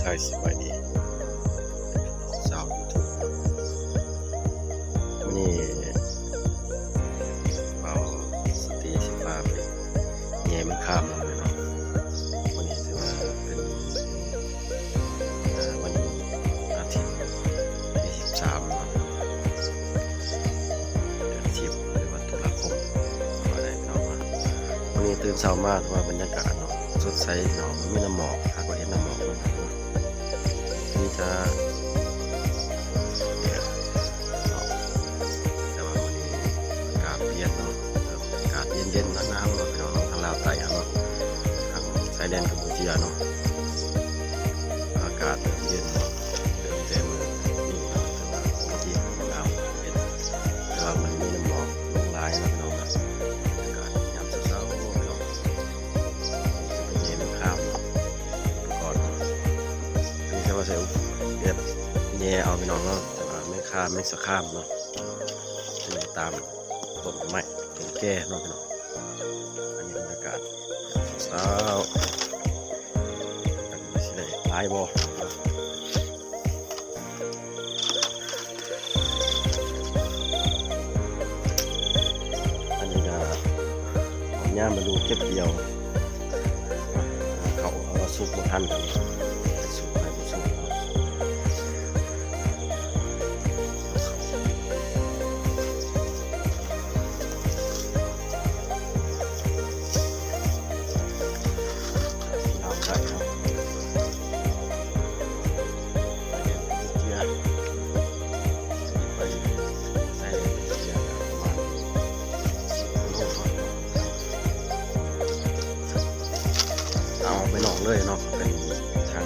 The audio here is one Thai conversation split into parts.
ใช่สบายดีสาวยูทูบวันนี้เอาสตีสิบาไปแง่มันข้ามเลยเนาะวันนี้ถือว่าเป็นวันอาทิตย์ที่สิบสามเนะเดือนสิบหรือว่าตุลาคมว่าได้เนาะว่าวันนี้ตื่นเช้ามากว่าบรรยากาศเนาะสดใสเนาะมันมีน้ำหมอกหากว่าเห็นน้ำหมอกเนาะนี่ จะเนี่ยเนาะแต่ว่าวันนี้อากาศเปลี่ยนเนาะเริ่มอากาศเย็นๆหนาวๆเนาะพี่น้องทางลาวใต้เนาะทางชายแดนกัมพูชีเนาะอากาศเย็นเนาะเริ่มเต็มนี่เนาะแต่ว่าปกติมันหนาเย็นแต่ว่ามันมีน้ำหมอกลงหลายเนาะพี่น้อง เรียบแย่เอาไปน้องเนาะแต่ว่าไม่ข้ามไม่สะข้ามเนาะจะเลยตามต้นไม้ต้นแก่เนาะพี่น้องอันนี้บรรยากาศเช้าอันนี้สิได้หลายบ่อันนี้ก็ย่ามาดูเก็บเกี่ยวเขาเอาสุกบ่ทันกัน ไปหนองเลยเนาะเป็นทาง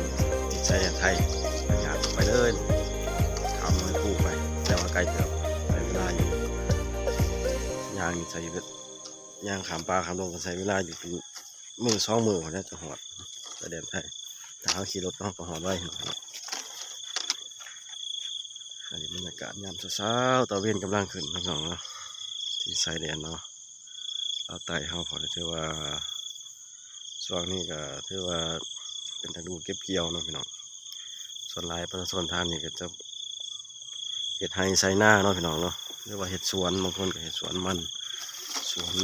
จิตใจไทยอยากไปเลยทำให้คู่ไป แต่ว่าไกลเติบใช้เวลาอยู่ยางใช้เวลย่างขามปลาขามลงก็ใช้เวลาอยู่เป็นมือสองมือแล้วจะหอดแดงไทยแต่เขาขี่รถเนาะก็หอดไว้เนาะอันนี้บรรยากาศยามเช้าๆตะเวนกำลังขึ้นน้องๆเนาะที่ชายแดนเนาะเราไต่เขาพอได้ถือว่า ช่วงนี้ก็ถือว่าเป็นฤดูเก็บเกี่ยวเนาะพี่น้องส่วนลายประชาชนทางนี่ก็จะเห็ดไฮไซน้าเนาะพี่น้องเนาะหรือว่าเห็ดสวนบางคนก็เห็ดสวนมันสวน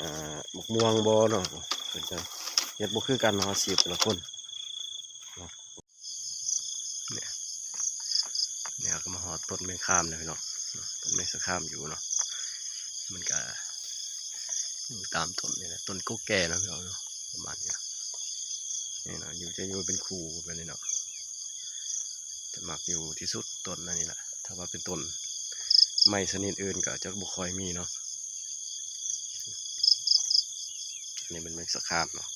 อ่าหมกม่วงบอเนาะเพิ่นจะเห็ดบ่คือกันเนาะอาชีพแต่ละคนเนี่ยเนี่ยก็มาหอดต้นไม้ข้ามเลยพี่น้องต้นไม้สะข้ามอยู่เนาะมันก็ อยู่ตามต้นนี่แหละต้นก็แก่เนาะพี่น้องเนาะประมาณนี้นี่เนาะอยู่จะอยู่เป็นคู่ไปเลยเนาะจะมักอยู่ที่สุดต้นนั่นนี่แหละถ้าว่าเป็นต้นไม้ชนิดอื่นก็จะบุคอยมีเนาะอันนี้เป็นไม้สะคามเนาะ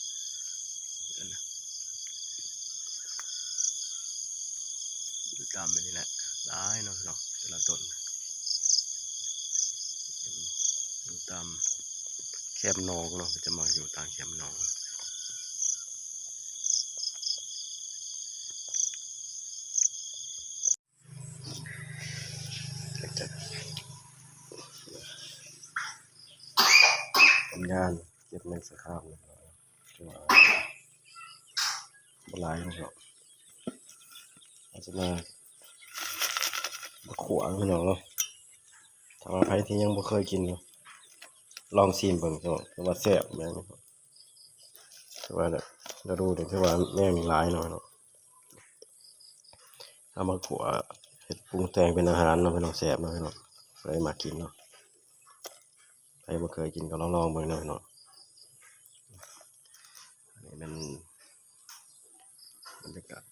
ตามไปนี่แหละหลายเนาะพี่น้องแต่ละต้นตาม แคมนองเนาะมันจะมาอยู่ตามแคมนองทำงานเก็บเงินสข้าวเลยที่ว่าบลายนะครับอาจจะมามาขวางพี่น้องเนาะถ้าว่าใครที่ยังบ่เคยกินเนาะ ลองชิมเบิ่งก็คือว่าแซ่บแม่นครับคือว่าแบบเราดูเดี๋ยวคือว่าแม่มีหลายหน่อยเนาะเอามาขัวเห็ดปรุงแต่งเป็นอาหารเนาะพี่น้องแซ่บเนาะพี่น้องใครมากินเนาะใครบ่เคยกินก็ลองลองเบิ่งเนาะพี่น้องอันนี้เป็นบรรยากาศ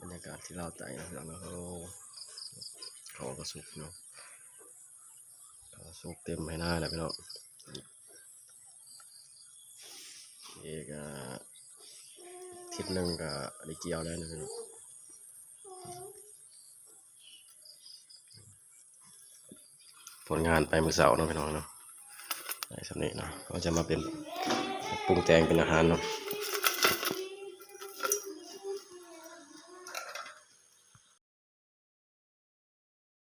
บรรยากาศที่เราวไต่นะพี่น้องเนาะขาเขาก็สุกเนาะ สุกเต็มให้หน้าแล้วพี่น้องนี่ก็ทิศหนึ่งก็ได้เกี่ยวแล้วนะพี่น้องผลงานไปมือเสาร์เนาะพี่น้องเนาะได้สำเร็จเนาะก็จะมาเป็นปรุงแต่งเป็นอาหารเนาะ